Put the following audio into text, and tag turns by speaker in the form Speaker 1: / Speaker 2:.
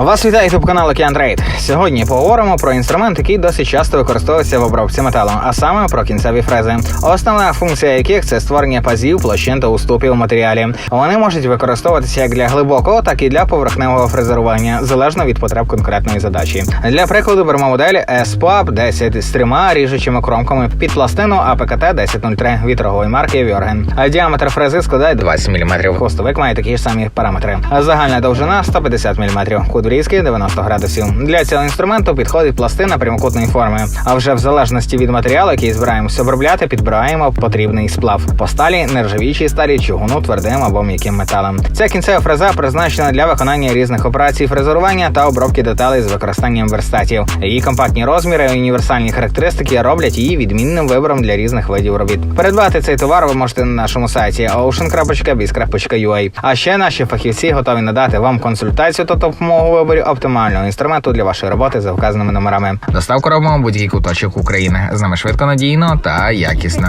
Speaker 1: Вас вітає ютуб канал Океан Трейд. Сьогодні поговоримо про інструмент, який досить часто використовується в обробці металу, а саме про кінцеві фрези. Основна функція яких це створення пазів, площин та уступів у матеріалі. Вони можуть використовуватися як для глибокого, так і для поверхневого фрезерування, залежно від потреб конкретної задачі. Для прикладу беремо модель SPAP 10 з трьома ріжучими кромками під пластину АПКТ 1003 від торгової марки Вьорген. Діаметр фрези складає 20 мм. Хвостовик має такі ж самі параметри. Загальна довжина 150 мм. Кут врізки 90 градусів. Для цього інструменту підходить пластина прямокутної форми. А вже в залежності від матеріалу, який збираємося обробляти, підбираємо потрібний сплав по сталі, нержавічій сталі, чугуну, твердим або м'яким металом. Ця кінцева фреза призначена для виконання різних операцій фрезерування та обробки деталей з використанням верстатів. Її компактні розміри і універсальні характеристики роблять її відмінним вибором для різних видів робіт. Придбати цей товар ви можете на нашому сайті ocean.biz.ua. А ще наші фахівці готові надати вам консультацію та допомогу виборі оптимального інструменту для вашої роботи за вказаними номерами. Доставку робимо будь-який куточок України. З нами швидко, надійно та якісно.